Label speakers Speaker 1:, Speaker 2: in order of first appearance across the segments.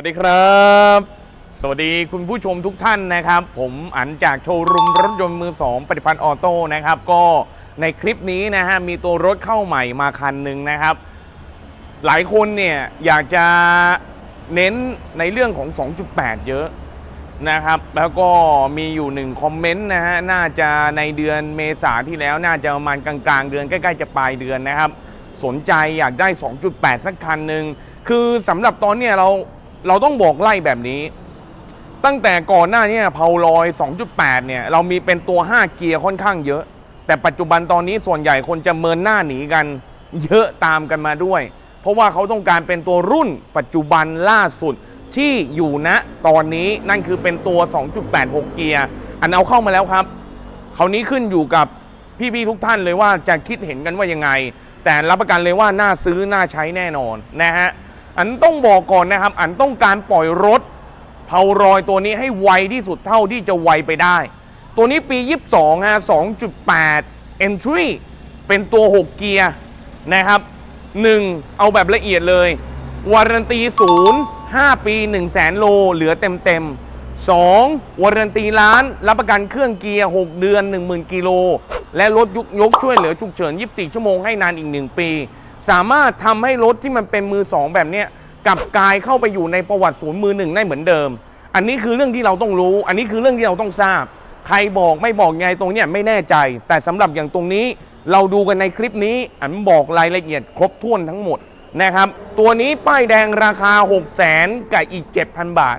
Speaker 1: วัสดีครับ สวัสดีคุณผู้ชมทุกท่านนะครับ ผมอันจากโชว์รูมรถยนต์มือ2ปฏิพันธ์ออโต้นะครับ ก็ในคลิปนี้นะฮะมีตัวรถเข้าใหม่มาคันหนึ่งนะครับ หลายคนเนี่ยอยากจะเน้นในเรื่องของ 2.8 เยอะนะครับ แล้วก็มีอยู่หนึ่งคอมเมนต์นะฮะน่าจะในเดือนเมษาที่แล้วน่าจะประมาณกลางๆ เดือนใกล้ๆจะปลายเดือนนะครับ สนใจอยากได้ 2.8 สักคันหนึ่งคือสำหรับตอนเนี้ยเรา เราต้องบอกไล่แบบนี้ ตั้งแต่ก่อนหน้านี้เพาลอย 2.8 เนี่ย เรามีเป็นตัว 5 เกียร์ค่อนข้างเยอะ แต่ปัจจุบันตอนนี้ส่วนใหญ่คนจะเมินหน้าหนีกัน เยอะตามกันมาด้วย เพราะว่าเขาต้องการเป็นตัวรุ่นปัจจุบันล่าสุดที่อยู่ณตอนนี้นั่นคือเป็นตัว 2.86 เกียร์ อันเอาเข้ามาแล้วครับคราวนี้ขึ้นอยู่กับพี่ๆทุกท่านเลยว่าจะคิดเห็นกันว่ายังไง แต่รับประกันเลยว่าน่าซื้อน่าใช้แน่นอนนะฮะ อันต้องบอกก่อนนะครับ อันต้องการปล่อยรถเพารอยตัวนี้ให้ไวที่สุดเท่าที่จะไวไปได้ ตัวนี้ปี 22ฮะ2.8 entry เป็นตัว 6 เกียร์นะครับ 1. เอาแบบละเอียดเลยวารันตีศูนย์5ปี 1 0 0 0 0แสนโล เหลือเต็มเต็ม 2. วารันตีล้าน รับประกันเครื่องเกียร์ 6 เดือน 10,000 กิโล และรถยกยกช่วยเหลือฉุกเฉิน 24 ชั่วโมงให้นานอีก 1 ปี สามารถทำให้รถที่มันเป็นมือ2แบบเนี้ยกลับกลายเข้าไปอยู่ในประวัติศูนย์มือหนึ่งได้เหมือนเดิม อันนี้คือเรื่องที่เราต้องรู้ อันนี้คือเรื่องที่เราต้องทราบ ใครบอกไม่บอกไงตรงเนี้ยไม่แน่ใจ แต่สำหรับอย่างตรงนี้เราดูกันในคลิปนี้อันบอกรายละเอียดครบถ้วนทั้งหมดนะครับ ตัวนี้ป้ายแดงราคา 6 0 0 0 0 0กับอีก 7,000 บาท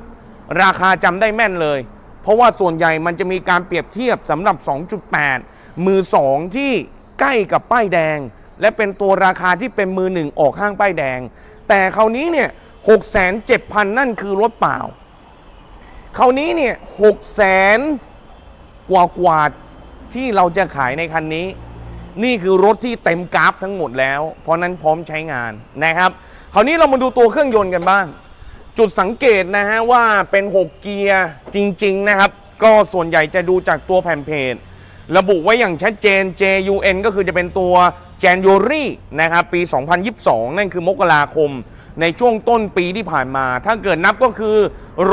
Speaker 1: ราคาจำได้แม่นเลย เพราะว่าส่วนใหญ่มันจะมีการเปรียบเทียบสำหรับ 2.8 มือ 2 ที่ใกล้กับป้ายแดง และเป็นตัวราคาที่เป็นมือหนึ่งออกห้างป้ายแดง แต่คราวนี้เนี่ย6 7 0 0 0นั่นคือรถเปล่า คราวนี้เนี่ยหกแสนกว่ากว่าที่เราจะขายในคันนี้ นี่คือรถที่เต็มกราฟทั้งหมดแล้ว เพราะนั้นพร้อมใช้งานนะครับ คราวนี้เรามาดูตัวเครื่องยนต์กันบ้าง จุดสังเกตนะฮะว่าเป็น 6 เกียร์จริง ๆ นะครับ ก็ส่วนใหญ่จะดูจากตัวแผ่นเพจระบุไว้อย่างชัดเจน JUN ก็คือจะเป็นตัว January นะครับปี 2022 นั่นคือมกราคม ในช่วงต้นปีที่ผ่านมา ถ้าเกิดนับก็คือ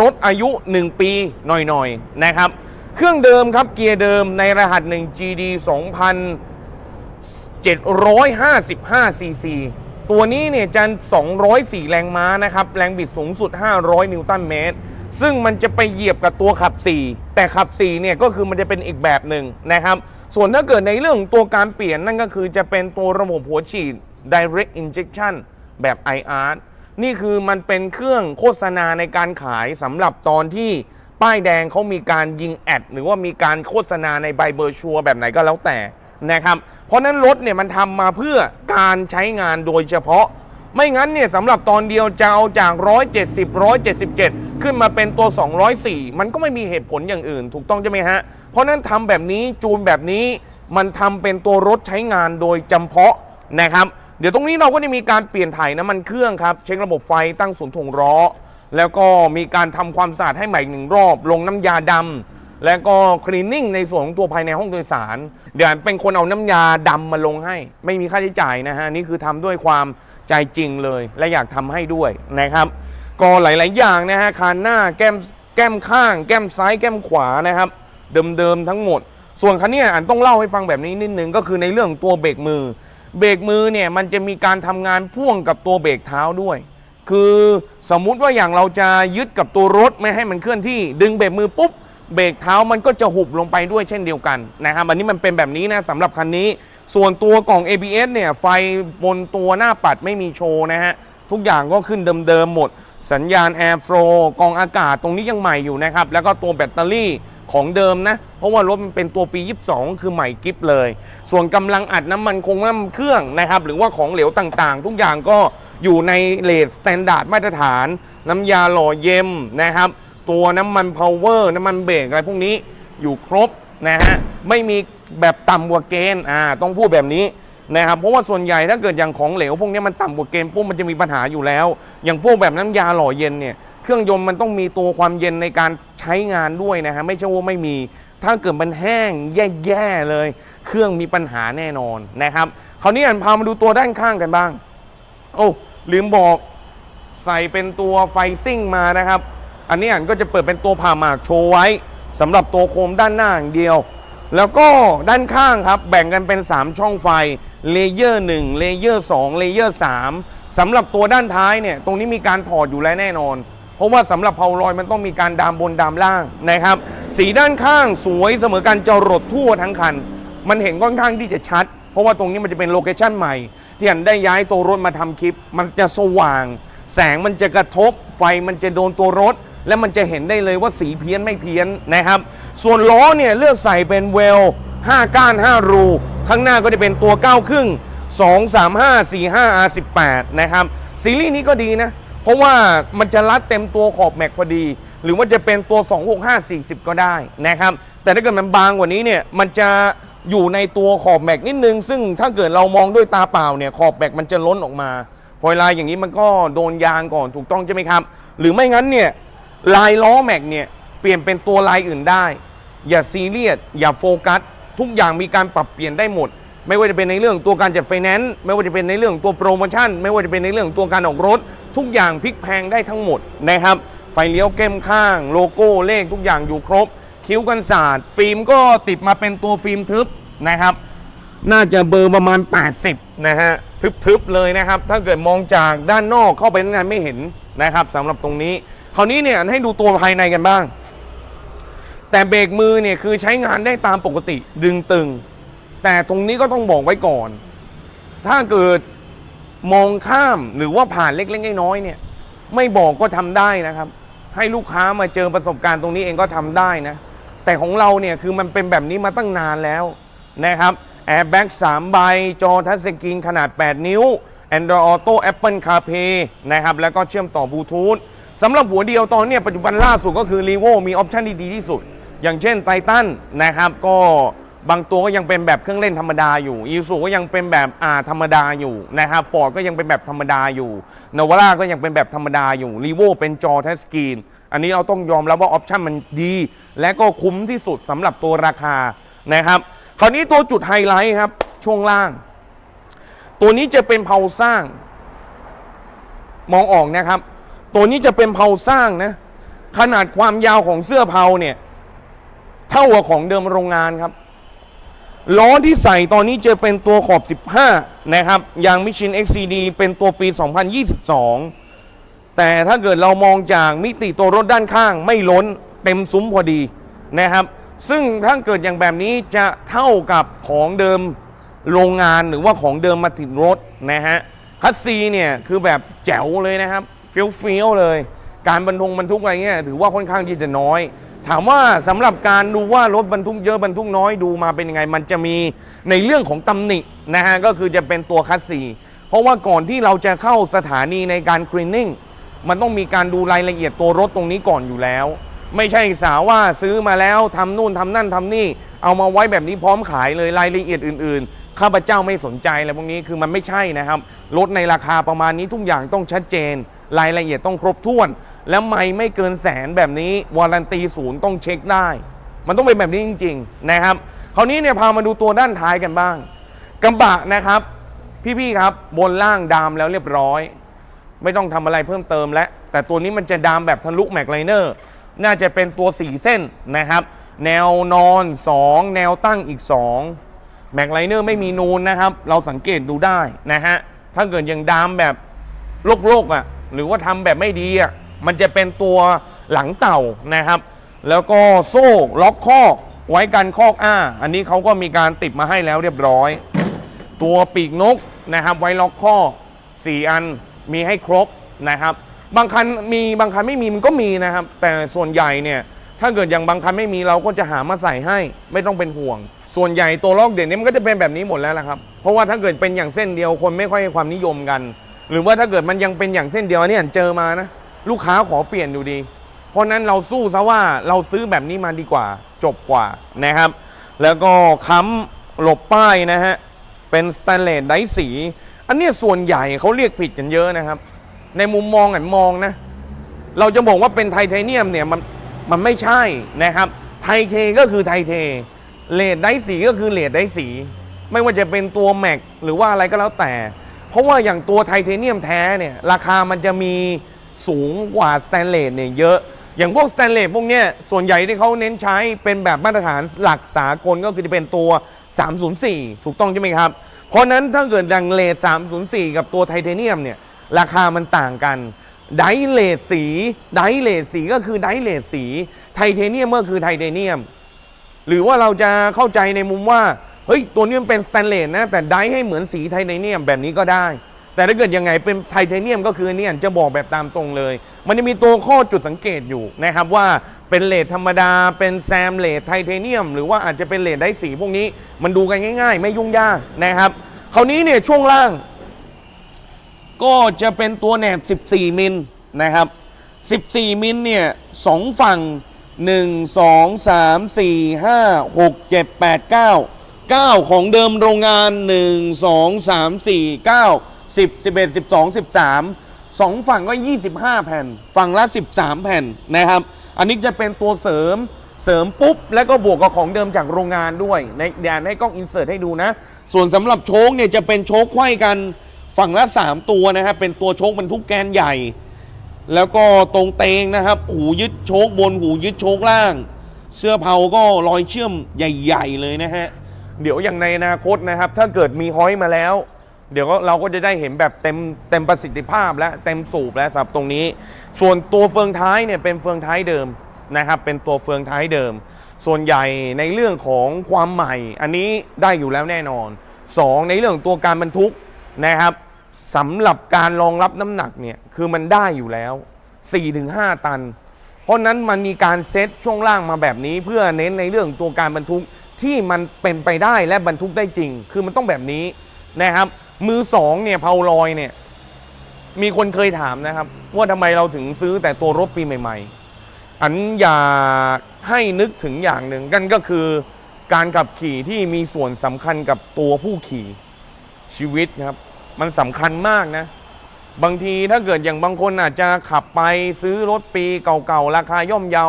Speaker 1: รถอายุ 1 ปีหน่อยๆนะครับ เครื่องเดิมครับเกียร์เดิมในรหัส 1 GD 2,755cc ตัวนี้เนี่ยจะ204 แรงม้านะครับ แรงบิดสูงสุด 500 นิวตันเมตร ซึ่งมันจะไปเหยียบกับตัวขับ 4 แต่ขับ 4 เนี่ยก็คือมันจะเป็นอีกแบบหนึ่งนะครับ ส่วนถ้าเกิดในเรื่องตัวการเปลี่ยนนั่นก็คือจะเป็นตัวระบบหัวฉีด direct injection แบบ IR นี่คือมันเป็นเครื่องโฆษณาในการขายสำหรับตอนที่ป้ายแดงเขามีการยิงแอด หรือว่ามีการโฆษณาในใบเบอร์ชัวร์แบบไหนก็แล้วแต่นะครับ เพราะนั้นรถเนี่ยมันทำมาเพื่อการใช้งานโดยเฉพาะ ไม่งั้นเนี่ยสำหรับตอนเดียวจะเอาจาก 170 177 ขึ้นมาเป็นตัว 204 มันก็ไม่มีเหตุผลอย่างอื่น ถูกต้องใช่ไหมฮะ เพราะนั้นทำแบบนี้จูนแบบนี้มันทำเป็นตัวรถใช้งานโดยจำเพาะนะครับ เดี๋ยวตรงนี้เราก็จะมีการเปลี่ยนถ่ายน้ำมันเครื่องครับ เช็คระบบไฟตั้งศูนย์ถ่วงล้อ แล้วก็มีการทำความสะอาดให้ใหม่หนึ่งรอบ ลงน้ำยาดำ แล้วก็คลีนนิ่งในส่วนของตัวภายในห้องโดยสาร เดี๋ยวเป็นคนเอาน้ำยาดำมาลงให้ ไม่มีค่าใช้จ่ายนะฮะนี่คือทำด้วยความใจจริงเลย และอยากทำให้ด้วยนะครับ ก็หลาย ๆ อย่างนะฮะคานหน้าแก้มแก้มข้าง แก้มซ้ายแก้มขวานะครับ เดิม ๆ ทั้งหมด ส่วนคันนี้อันต้องเล่าให้ฟังแบบนี้นิดนึงก็คือในเรื่องตัวเบรกมือ เบรกมือเนี่ยมันจะมีการทำงานพ่วงกับตัวเบรกเท้าด้วยคือสมมุติว่าอย่างเราจะยึดกับตัวรถไม่ให้มันเคลื่อนที่ ดึงเบรกมือปุ๊บ เบรกเท้ามันก็จะหุบลงไปด้วยเช่นเดียวกันนะครับอันนี้มันเป็นแบบนี้นะสำหรับคันนี้ ส่วนตัวกล่อง ABS เนี่ยไฟบนตัวหน้าปัดไม่มีโชว์นะฮะทุกอย่างก็ขึ้นเดิมๆหมด สัญญาณ Air Flow กองอากาศตรงนี้ยังใหม่อยู่นะครับ แล้วก็ตัวแบตเตอรี่ของเดิมนะ เพราะว่ารถมันเป็นตัวปี 22 คือใหม่กิฟเลย ส่วนกำลังอัดน้ำมันคงน้ำเครื่องนะครับ หรือว่าของเหลวต่างๆ ทุกอย่างก็อยู่ในเลทสแตนดาร์ดมาตรฐาน น้ำยาหล่อเย็มนะครับ ตัวน้ำมันพาวเวอร์น้ำมันเบรกอะไรพวกนี้อยู่ครบนะฮะไม่มีแบบต่ำกว่าเกณฑ์อ่าต้องพูดแบบนี้นะครับเพราะว่าส่วนใหญ่ถ้าเกิดอย่างของเหลว พวกนี้มันต่ำกว่าเกณฑ์ปุ๊บมันจะมีปัญหาอยู่แล้ว อย่างพวกแบบน้ำยาหล่อเย็นเนี่ยเครื่องยนต์มันต้องมีตัวความเย็นในการใช้งานด้วยนะฮะไม่ใช่ว่าไม่มี ถ้าเกิดมันแห้งแย่ๆเลย เครื่องมีปัญหาแน่นอนนะครับคราวนี้อันพามาดูตัวด้านข้างกันบ้าง โอ้ลืมบอกใส่เป็นตัวไฟซิ่งมานะครับ อันนี้อันก็จะเปิดเป็นตัวผ่าหมากโชว์ไว้สำหรับตัวโคมด้านหน้าอย่างเดียว แล้วก็ด้านข้างครับแบ่งกันเป็น 3 ช่องไฟเลเยอร์1เลเยอร์2เลเยอร์3สำหรับตัวด้านท้ายเนี่ยตรงนี้มีการถอดอยู่แล้วแน่นอน เพราะว่าสำหรับเพาลอยมันต้องมีการดามบนดามล่างนะครับ สีด้านข้างสวยเสมอกันจรดทั่วทั้งคัน มันเห็นค่อนข้างที่จะชัด เพราะว่าตรงนี้มันจะเป็นโลเคชั่นใหม่ ที่อันได้ย้ายตัวรถมาทำคลิป มันจะสว่าง แสงมันจะกระทบ ไฟมันจะโดนตัวรถ และมันจะเห็นได้เลยว่าสีเพี้ยนไม่เพี้ยนนะครับ ส่วนล้อเนี่ยเลือกใส่เป็นเวล 5 ก้าน 5 รู ข้างหน้าก็จะเป็นตัว 9 ครึ่ง 2 3 5 4 5 R18 นะครับซีรีส์นี้ก็ดีนะ เพราะว่ามันจะรัดเต็มตัวขอบแม็กพอดี หรือว่าจะเป็นตัว 265 40 ก็ได้นะครับ แต่ถ้าเกิดมันบางกว่านี้เนี่ยมันจะอยู่ในตัวขอบแม็กนิดนึง ซึ่งถ้าเกิดเรามองด้วยตาเปล่าเนี่ยขอบแม็กมันจะล้นออกมาพอเวลาอย่างนี้มันก็โดนยางก่อนถูกต้องใช่ไหมครับ หรือไม่งั้นเนี่ย ลายล้อแม็กเนี่ยเปลี่ยนเป็นตัวลายอื่นได้ อย่าซีเรียสอย่าโฟกัส ทุกอย่างมีการปรับเปลี่ยนได้หมด ไม่ว่าจะเป็นในเรื่องตัวการจัดไฟแนนซ์ไม่ว่าจะเป็นในเรื่องตัวโปรโมชั่น ไม่ว่าจะเป็นในเรื่องตัวการออกรถ ทุกอย่างพลิกแพงได้ทั้งหมดนะครับไฟเลี้ยวแก้มข้าง โลโก้เลขทุกอย่างอยู่ครบ คิ้วกันศาสตร์ ฟิล์มก็ติดมาเป็นตัวฟิล์มทึบนะครับ น่าจะเบอร์ประมาณ 80 นะฮะทึบๆเลยนะครับ ถ้าเกิดมองจากด้านนอกเข้าไปด้านในไม่เห็นนะครับสำหรับตรงนี้ คราวนี้เนี่ยให้ดูตัวภายในกันบ้าง แต่เบรกมือเนี่ยคือใช้งานได้ตามปกติดึงตึง แต่ตรงนี้ก็ต้องบอกไว้ก่อน ถ้าเกิดมองข้ามหรือว่าผ่านเล็กๆน้อยๆเนี่ย ไม่บอกก็ทำได้นะครับ ให้ลูกค้ามาเจอประสบการณ์ตรงนี้เองก็ทำได้นะ แต่ของเราเนี่ยคือมันเป็นแบบนี้มาตั้งนานแล้วนะครับแอร์แบ็ก3ใบ จอทัชสกรีนขนาด 8 นิ้ว Android Auto Apple CarPlay นะครับ แล้วก็เชื่อมต่อบลูทูธ สำหรับหัวเดียวตอนเนี้ยปัจจุบันล่าสุดก็คือ r ี v o มีออปชันที่ดีที่สุด อย่างเช่นไททันนะครับก็บางตัวก็ยังเป็นแบบเครื่องเล่นธรรมดาอยู่อีซูก็ยังเป็นแบบอ่าธรรมดาอยู่นะครับฟอร์ดก็ยังเป็นแบบธรรมดาอยู่นวาร่าก็ยังเป็นแบบธรรมดาอยู่รีโวเป็นจอทัชสกรีนอันนี้เราต้องยอมรับว่าออปชันมันดี และก็คุ้มที่สุดสำหรับตัวราคานะครับ คราวนี้ตัวจุดไฮไลท์ครับ ช่วงล่าง ตัวนี้จะเป็นเพาสร้าง มองออกนะครับ ตัวนี้จะเป็นเพาสร้างนะ ขนาดความยาวของเสื้อเพาเนี่ย เท่ากับของเดิมโรงงานครับ ล้อที่ใส่ตอนนี้จะเป็นตัวขอบ 15 นะครับ ยางมิชิน XCD เป็นตัวปี 2022 แต่ถ้าเกิดเรามองจากมิติตัวรถด้านข้างไม่ล้นเต็มซุ้มพอดีนะครับ ซึ่งถ้าเกิดอย่างแบบนี้จะเท่ากับของเดิมโรงงานหรือว่าของเดิมมาติดรถนะฮะคัสซีเนี่ยคือแบบแจ๋วเลยนะครับ ฟี้ยวเฟี้ยวๆเลย การบรรทุกบรรทุกอะไรเงี้ยถือว่าค่อนข้างที่จะน้อย ถามว่าสำหรับการดูว่ารถบรรทุกเยอะบรรทุกน้อยดูมาเป็นยังไง มันจะมีในเรื่องของตำหนินะฮะก็คือจะเป็นตัวคัสซีเพราะว่าก่อนที่เราจะเข้าสถานีในการคลีนนิ่งมันต้องมีการดูรายละเอียดตัวรถตรงนี้ก่อนอยู่แล้ว ไม่ใช่สาวว่าซื้อมาแล้วทำนู่นทำนั่นทำนี่ เอามาไว้แบบนี้พร้อมขายเลยรายละเอียดอื่นๆ ข้าพเจ้าไม่สนใจอะไรพวกนี้คือมันไม่ใช่นะครับ รถในราคาประมาณนี้ทุกอย่างต้องชัดเจน รายละเอียดต้องครบถ้วน แล้วไม่ไม่เกินแสนแบบนี้วารันตีศูนย์ต้องเช็คได้ มันต้องเป็นแบบนี้จริง ๆ นะครับคราวนี้เนี่ยพามาดูตัวด้านท้ายกันบ้างกระบะนะครับ พี่ๆครับบนล่างดามแล้วเรียบร้อย ไม่ต้องทำอะไรเพิ่มเติมแล้วแต่ตัวนี้มันจะดามแบบทะลุแม็กไลเนอร์น่าจะเป็นตัว 4 เส้นนะครับ แนวนอน 2 แนวตั้งอีก 2 แม็กไลเนอร์ไม่มีนูนนะครับ เราสังเกตดูได้นะฮะถ้าเกิดยังดามแบบโลกๆอะ หรือว่าทำแบบไม่ดีอะมันจะเป็นตัวหลังเต่านะครับ แล้วก็โซ่ล็อกคอกไว้กันคอกอ้า อันนี้เขาก็มีการติดมาให้แล้วเรียบร้อย ตัวปีกนกนะครับ ไว้ล็อกข้อ 4 อันมีให้ครบนะครับ บางคันมีบางคันไม่มีมันก็มีนะครับ แต่ส่วนใหญ่เนี่ยถ้าเกิดอย่างบางคันไม่มีเราก็จะหามาใส่ให้ไม่ต้องเป็นห่วง ส่วนใหญ่ตัวล็อกเด่นเนี่ยมันก็จะเป็นแบบนี้หมดแล้วละครับ เพราะว่าถ้าเกิดเป็นอย่างเส้นเดียวคนไม่ค่อยให้ความนิยมกัน หรือว่าถ้าเกิดมันยังเป็นอย่างเส้นเดียวอันนี้เจอมานะ ลูกค้าขอเปลี่ยนอยู่ดี เพราะนั้นเราสู้ซะว่าเราซื้อแบบนี้มาดีกว่า จบกว่านะครับ แล้วก็ค้ำหลบป้ายนะฮะ เป็นสแตนเลสไดสี อันนี้ส่วนใหญ่เขาเรียกผิดกันเยอะนะครับ ในมุมมองอันมองนะ เราจะบอกว่าเป็นไทเทเนียมเนี่ยมันมันไม่ใช่นะครับ ไทเทก็คือไทเทเลดไดสีก็คือเลดไดสี ไม่ว่าจะเป็นตัวแม็กหรือว่าอะไรก็แล้วแต่ เพราะว่าอย่างตัวไทเทเนียมแท้เนี่ยราคามันจะมีสูงกว่าสแตนเลสเนี่ยเยอะ อย่างพวกสแตนเลสพวกเนี้ยส่วนใหญ่ที่เขาเน้นใช้เป็นแบบมาตรฐานหลักสากลก็คือจะเป็นตัว 304 ถูกต้องใช่ไหมครับ เพราะฉะนั้นถ้าเกิดดังเลส304 กับตัวไทเทเนียมเนี่ยราคามันต่างกันไดเลสสีไดเลสสีก็คือไดเลสสีไทเทเนียมก็คือไทเทเนียม หรือว่าเราจะเข้าใจในมุมว่า เฮ้ย ตัวนี้มันเป็นสแตนเลสนะ แต่ไดให้เหมือนสีไทเทเนียมแบบนี้ก็ได้ แต่ถ้าเกิดยังไงเป็นไทเทเนียมก็คือเนี่ยจะบอกแบบตามตรงเลย มันจะมีตัวข้อจุดสังเกตอยู่นะครับว่าเป็นเลทธรรมดา เป็นแซมเลทไทเทเนียม หรือว่าอาจจะเป็นเลทได้สีพวกนี้ มันดูกันง่าย ๆ ไม่ยุ่งยากนะครับคราวนี้เนี่ยช่วงล่าง ก็จะเป็นตัวแหนบ 14 มิลนะครับ 14 มิลเนี่ยสองฝั่ง 1 2 3 4 5 6 7 8 9 9 ของเดิมโรงงาน 1 2 3 4 9 10 11 12 13สองฝั่งก็ 25 แผ่น ฝั่งละ 13 แผ่นนะครับ อันนี้จะเป็นตัวเสริมเสริมปุ๊บ แล้วก็บวกกับของเดิมจากโรงงานด้วยในเดี๋ยวให้กล้องอินเสิร์ตให้ดูนะ ส่วนสำหรับโชคเนี่ยจะเป็นโชคไขว้กันฝั่งละ 3 ตัวนะครับ เป็นตัวโชคบรรทุกแกนใหญ่ แล้วก็ตรงเตงนะครับ หูยึดโชคบนหูยึดโชคล่าง เสื้อเผาก็รอยเชื่อมใหญ่ ๆ เลยนะฮะ เดี๋ยวอย่างในอนาคตนะครับ ถ้าเกิดมีห้อยมาแล้ว เดี๋ยวเราก็จะได้เห็นแบบเต็มเต็มประสิทธิภาพและเต็มสูบแล้วสำหรับตรงนี้ ส่วนตัวเฟืองท้ายเนี่ยเป็นเฟืองท้ายเดิมนะครับ เป็นตัวเฟืองท้ายเดิม ส่วนใหญ่ในเรื่องของความใหม่ อันนี้ได้อยู่แล้วแน่นอนสองในเรื่องของตัวการบรรทุกนะครับสำหรับการรองรับน้ำหนักเนี่ยคือมันได้อยู่แล้ว 4-5 ตัน เพราะนั้นมันมีการเซตช่วงล่างมาแบบนี้ เพื่อเน้นในเรื่องตัวการบรรทุก ที่มันเป็นไปได้และบรรทุกได้จริง คือมันต้องแบบนี้นะครับ มือสองเนี่ยเพาลอยเนี่ย มีคนเคยถามนะครับ ว่าทำไมเราถึงซื้อแต่ตัวรถปีใหม่ ๆ อันอยากให้นึกถึงอย่างหนึ่งกันก็คือการขับขี่ที่มีส่วนสำคัญกับตัวผู้ขี่ชีวิตครับ มันสำคัญมากนะ บางทีถ้าเกิดอย่างบางคนอาจจะขับไปซื้อรถปีเก่าๆ ราคาย่อมเยา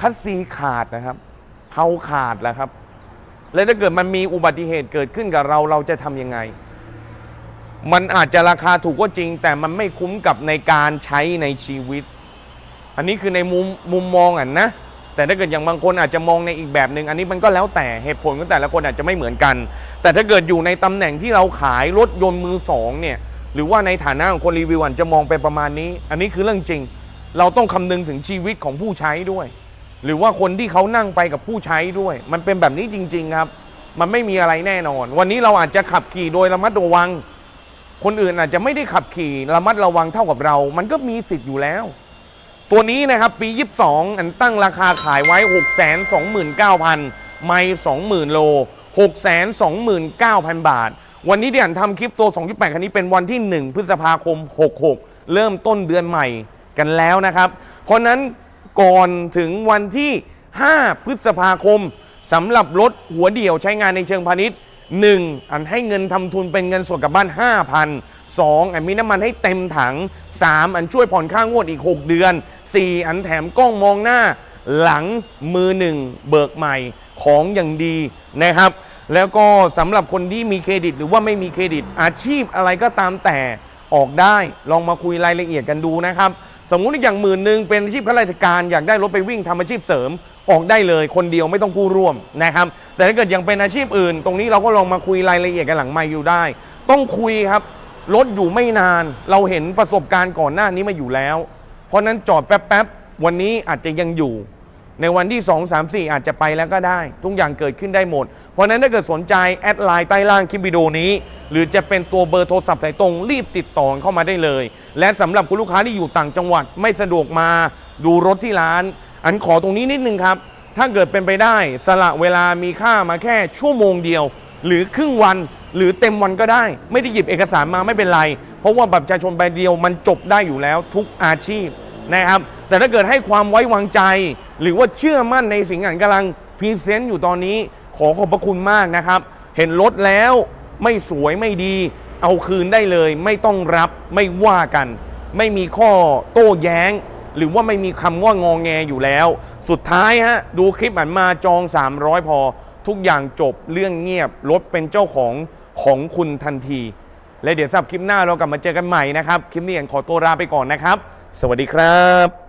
Speaker 1: คัสซีขาดนะครับเผาขาดแล้วครับ แล้วถ้าเกิดมันมีอุบัติเหตุเกิดขึ้นกับเราเราจะทำยังไง มันอาจจะราคาถูกก็จริง แต่มันไม่คุ้มกับในการใช้ในชีวิต อันนี้คือในมุมมุมมองอะนะ แต่ถ้าเกิดอย่างบางคนอาจจะมองในอีกแบบหนึ่งอันนี้มันก็แล้วแต่เหตุผลของแต่ละคนอาจจะไม่เหมือนกัน แต่ถ้าเกิดอยู่ในตำแหน่งที่เราขายรถยนต์มือสองเนี่ยหรือว่าในฐานะของคนรีวิวอาจจะมองไปประมาณนี้ อันนี้คือเรื่องจริง เราต้องคำนึงถึงชีวิตของผู้ใช้ด้วย หรือว่าคนที่เขานั่งไปกับผู้ใช้ด้วย มันเป็นแบบนี้จริง ๆ ครับ มันไม่มีอะไรแน่นอน วันนี้เราอาจจะขับขี่โดยระมัดระวัง คนอื่นอาจจะไม่ได้ขับขี่ระมัดระวังเท่ากับเรา มันก็มีสิทธิ์อยู่แล้ว ตัวนี้นะครับปี 22 อันตั้งราคาขายไว้ 629,000 ไม่20,000 โล 629,000 บาท วันนี้ที่อันทำคลิปตัว 2.8 คันนี้เป็นวันที่ 1 พฤษภาคม 66 เริ่มต้นเดือนใหม่กันแล้วนะครับ เพราะนั้น ก่อนถึงวันที่ 5 พฤษภาคมสำหรับรถหัวเดี่ยวใช้งานในเชิงพาณิชย์ 1. อันให้เงินทำทุนเป็นเงินสดกับบ้าน 5,000 2. อันมีน้ำมันให้เต็มถัง 3. อันช่วยผ่อนค่างวดอีก 6 เดือน 4. อันแถมกล้องมองหน้า หลังมือหนึ่งเบิกใหม่ของอย่างดีนะครับ แล้วก็สำหรับคนที่มีเครดิตหรือว่าไม่มีเครดิตอาชีพอะไรก็ตามแต่ออกได้ ลองมาคุยรายละเอียดกันดูนะครับ สมมุติอย่างหมื่นหนึ่งเป็นอาชีพข้าราชการอยากได้รถไปวิ่งทำอาชีพเสริมออกได้เลยคนเดียวไม่ต้องกู้ร่วมนะครับ แต่ถ้าเกิดยังเป็นอาชีพอื่น ตรงนี้เราก็ลองมาคุยรายละเอียดกันหลังไม่อยู่ได้ ต้องคุยครับรถอยู่ไม่นาน เราเห็นประสบการณ์ก่อนหน้านี้มาอยู่แล้ว เพราะนั้นจอดแป๊บๆวันนี้อาจจะยังอยู่ ในวันที่ 2 3 4 อาจจะไปแล้วก็ได้ ทุกอย่างเกิดขึ้นได้หมด เพราะนั้นถ้าเกิดสนใจ แอดไลน์ใต้ล่างคลิปวิดีโอนี้ หรือจะเป็นตัวเบอร์โทรศัพท์สายตรงรีบติดต่อเข้ามาได้เลย และสำหรับคุณลูกค้าที่อยู่ต่างจังหวัดไม่สะดวกมาดูรถที่ร้าน อันขอตรงนี้นิดนึงครับ ถ้าเกิดเป็นไปได้สละเวลามีค่ามาแค่ชั่วโมงเดียว หรือครึ่งวันหรือเต็มวันก็ได้ ไม่ได้หยิบเอกสารมาไม่เป็นไร เพราะว่าบัตรประชาชนใบเดียวมันจบได้อยู่แล้วทุกอาชีพนะครับแต่ถ้าเกิดให้ความไว้วางใจ หรือว่าเชื่อมั่นในสิ่งที่กำลังพรีเซนต์อยู่ตอนนี้ขอขอบพระคุณมากนะครับ เห็นรถแล้วไม่สวยไม่ดี เอาคืนได้เลย ไม่ต้องรับไม่ว่ากัน ไม่มีข้อโต้แย้ง หรือว่าไม่มีคำว่างองแงอยู่แล้ว สุดท้ายฮะดูคลิปหันมาจอง 300 พอ ทุกอย่างจบเรื่องเงียบรถเป็นเจ้าของของคุณทันที และเดี๋ยวทรับคลิปหน้าเรากลับมาเจอกันใหม่นะครับ คลิปนี้อย่างขอตัวลาไปก่อนนะครับ สวัสดีครับ